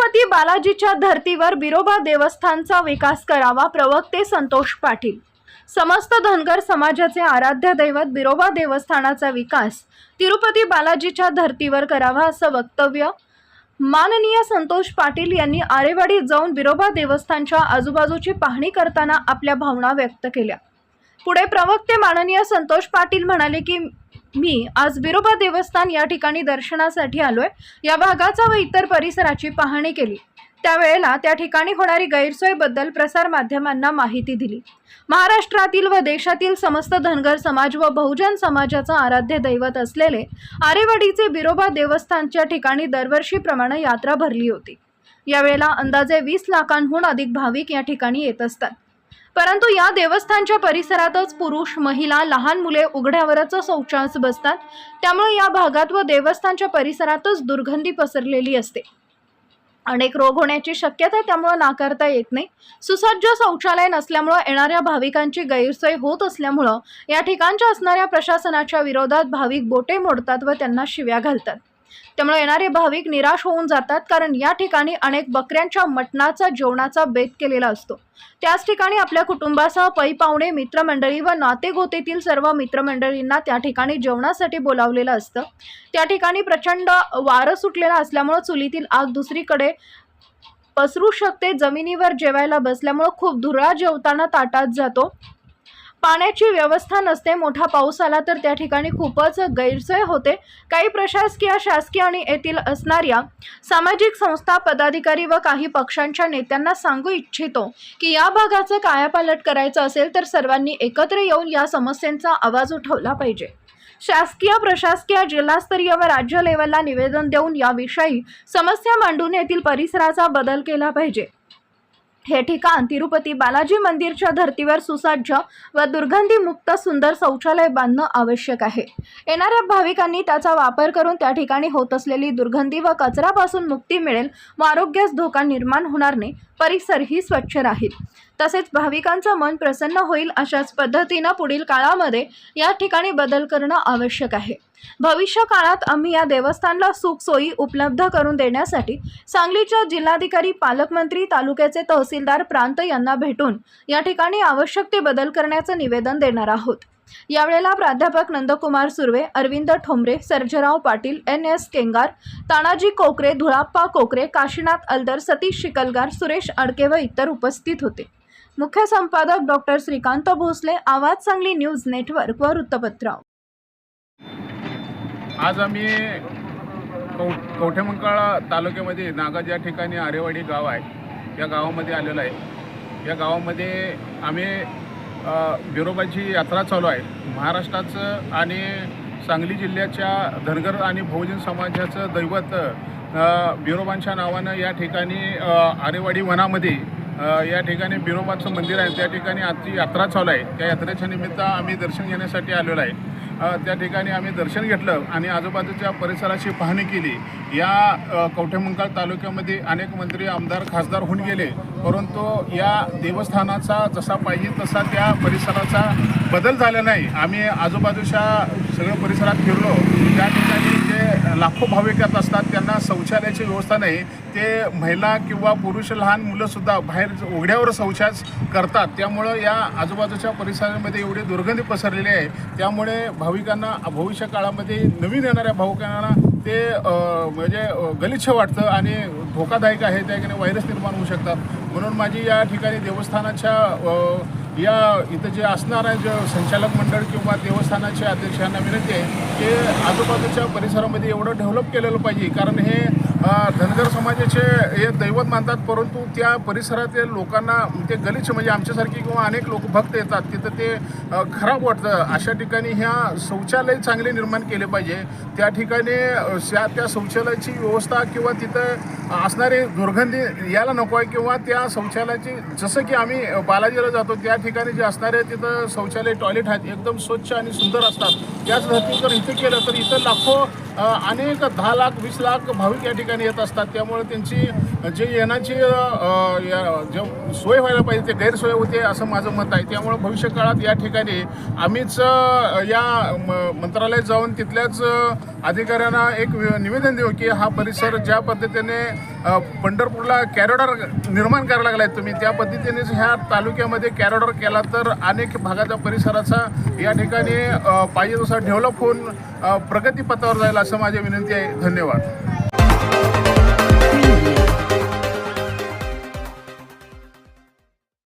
तिरुपती बालाजीच्या धर्तीवर बिरोबा देवस्थानचा विकास करावा प्रवक्ते संतोष पाटील. समस्त धनगर समाजाचे आराध्य दैवत बिरोबा देवस्थानाचा विकास तिरुपती बालाजीच्या धर्तीवर करावा असं वक्तव्य माननीय संतोष पाटील यांनी आरेवाडीत जाऊन बिरोबा देवस्थानच्या आजूबाजूची पाहणी करताना आपल्या भावना व्यक्त केल्या. पुढे प्रवक्ते माननीय संतोष पाटील म्हणाले की मी आज बिरोबा देवस्थान या ठिकाणी दर्शनासाठी आलोय. या भागाचा व इतर परिसराची पाहणी केली. त्यावेळेला त्या ठिकाणी होणारी गैरसोयबद्दल प्रसारमाध्यमांना माहिती दिली. महाराष्ट्रातील व देशातील समस्त धनगर समाज व बहुजन समाजाचं आराध्य दैवत असलेले आरेवाडीचे बिरोबा देवस्थानच्या ठिकाणी दरवर्षीप्रमाणे यात्रा भरली होती. यावेळेला अंदाजे वीस लाखांहून अधिक भाविक या ठिकाणी येत असतात. परंतु या देवस्थानच्या परिसरातच पुरुष महिला लहान मुले उघड्यावरच शौचास बसतात. त्यामुळे या भागात व देवस्थानच्या परिसरातच दुर्गंधी पसरलेली असते. अनेक रोग होण्याची शक्यता त्यामुळे नाकारता येत नाही. सुसज्ज शौचालय नसल्यामुळं येणाऱ्या भाविकांची गैरसोय होत असल्यामुळं या ठिकाणच्या असणाऱ्या प्रशासनाच्या विरोधात भाविक बोटे मोडतात व त्यांना शिव्या घालतात. त्यामुळे येणारे भाविक निराश होऊन जातात कारण या ठिकाणी अनेक बकऱ्यांच्या मटणाचा जेवणाचा बेत केलेला असतो. त्याच ठिकाणी आपल्या कुटुंबासह पै पाहुणे मित्रमंडळी व नातेगोतेतील सर्व मित्रमंडळींना त्या ठिकाणी जेवणासाठी बोलावलेलं असतं. त्या ठिकाणी प्रचंड वारं सुटलेलं असल्यामुळं चुलीतील आग दुसरीकडे पसरू शकते. जमिनीवर जेवायला बसल्यामुळं खूप धुरा जेवताना ताटात जातो. पाण्याची व्यवस्था नसते मोठा पाऊस आला तर त्या ठिकाणी खूपच गैरसोय होते. काही प्रशासकीय शासकीय आणि येथील असणाऱ्या सामाजिक संस्था पदाधिकारी व काही पक्षांच्या नेत्यांना सांगू इच्छितो की या भागाचं कायापालट करायचं असेल तर सर्वांनी एकत्र येऊन या समस्यांचा आवाज उठवला पाहिजे. शासकीय प्रशासकीय जिल्हास्तरीय व राज्य लेवलला निवेदन देऊन याविषयी समस्या मांडून येथील परिसराचा बदल केला पाहिजे. हे ठिकाण तिरुपती बालाजी मंदिरच्या धर्तीवर सुसज्ज व दुर्गंधीमुक्त सुंदर शौचालय बांधणं आवश्यक आहे. येणाऱ्या भाविकांनी त्याचा वापर करून त्या ठिकाणी होत असलेली दुर्गंधी व कचरापासून मुक्ती मिळेल व आरोग्यास धोका निर्माण होणार नाही परिसरही स्वच्छ राहील. तसेच भाविकांचं मन प्रसन्न होईल अशाच पद्धतीनं पुढील काळामध्ये या ठिकाणी बदल करणं आवश्यक आहे. भविष्य काळात आम्ही या देवस्थानला सुखसोयी उपलब्ध करून देण्यासाठी सांगलीच्या जिल्हाधिकारी पालकमंत्री तालुक्याचे तहसीलदार प्रांत यांना भेटून या ठिकाणी आवश्यक ते बदल करण्याचं निवेदन देणार आहोत. यावेळेला प्राध्यापक नंदकुमार सुर्वे अरविंद ठोंबरे सर्जराव पाटील एन एस केंगार तानाजी कोकरे धुळाप्पा कोकरे काशीनाथ अल्दर सतीश शिकलगार सुरेश अडके व इतर उपस्थित होते. मुख्य संपादक डॉक्टर श्रीकांत भोसले आवाज सांगली न्यूज नेटवर्क व वृत्तपत्र आज आम्ही कौ कवठेमंकाळ तालुक्यामध्ये नागा या ठिकाणी आरेवाडी गाव आहे. या गावामध्ये आलेलो आहे. या गावामध्ये आम्ही अ, बिरोबाची यात्रा चालू आहे. महाराष्ट्राचं आणि सांगली जिल्ह्याच्या धनगर आणि बहुजन समाजाचं दैवत अ, बिरोबांच्या नावानं या ठिकाणी आरेवाडी वनामध्ये या ठिकाणी बिरोबाचं मंदिर आहे. त्या ठिकाणी आजची यात्रा चालू आहे. त्या यात्रेच्या निमित्त आम्ही दर्शन घेण्यासाठी आलेलो आहे. त्या ठिकाणी आम्ही दर्शन घेतलं आणि आजूबाजूच्या परिसराची पाहणी केली. या अ, कवठेमंकाळ तालुक्यामध्ये अनेक मंत्री आमदार खासदार होऊन गेले. परंतु या देवस्थानाचा जसा पाहिजे तसा त्या परिसराचा बदल झाला नाही. आम्ही आजूबाजूच्या सगळ्या परिसरात फिरलो. त्या ठिकाणी लाखो भाविक येत असतात त्यांना शौचालयाची व्यवस्था नाही. ते महिला किंवा पुरुष लहान मुलंसुद्धा बाहेर उघड्यावर शौचास करतात. त्यामुळं या आजूबाजूच्या परिसरामध्ये एवढी दुर्गंधी पसरलेली आहे. त्यामुळे भाविकांना भविष्य काळामध्ये नवीन येणाऱ्या भाविकांना ते म्हणजे गलिच्छ वाटतं आणि धोकादायक आहे. त्या ठिकाणी व्हायरस निर्माण होऊ शकतात. म्हणून माझी या ठिकाणी देवस्थानाच्या या इथं जे असणार जे संचालक मंडळ किंवा देवस्थानाचे अध्यक्षांना विनंती आहे की आजूबाजूच्या परिसरामध्ये एवढं डेव्हलप केलेलं पाहिजे. कारण हे धनगर समाजाचे हे दैवत मानतात परंतु त्या परिसरातील लोकांना ते गलिच्छ म्हणजे आमच्यासारखी किंवा अनेक लोक भक्त येतात तिथं ते खराब वाटतं. अशा ठिकाणी ह्या शौचालय चांगले निर्माण केले पाहिजे. त्या ठिकाणी त्या त्या शौचालयाची व्यवस्था किंवा तिथं असणारे दुर्गंधी यायला नको आहे किंवा त्या शौचालयाची जसं की आम्ही बालाजीला जातो त्या ठिकाणी जे असणारे तिथं शौचालय टॉयलेट आहेत एकदम स्वच्छ आणि सुंदर असतात. त्याच धर्तीवर जर केलं तर इथं लाखो अनेक दहा लाख वीस लाख भाविक या ठिकाणी येत असतात. त्यामुळे त्यांची जे येण्याची या- जे सोय व्हायला पाहिजे ते गैरसोय होते असं माझं मत आहे. त्यामुळे भविष्य काळात या ठिकाणी आम्हीच या म- मंत्रालयात जाऊन तिथल्याच अधिकाऱ्यांना एक वि- निवेदन देऊ की हा परिसर ज्या पद्धतीने पंढरपूरला कॅरिडॉर निर्माण करायला लागला आहे तुम्ही. त्या पद्धतीनेच ह्या तालुक्यामध्ये कॅरोडर केला तर अनेक भागाच्या परिसराचा या ठिकाणी पाहिजे तसा डेव्हलप होऊन प्रगतीपथावर जाईल असं माझी विनंती आहे. धन्यवाद.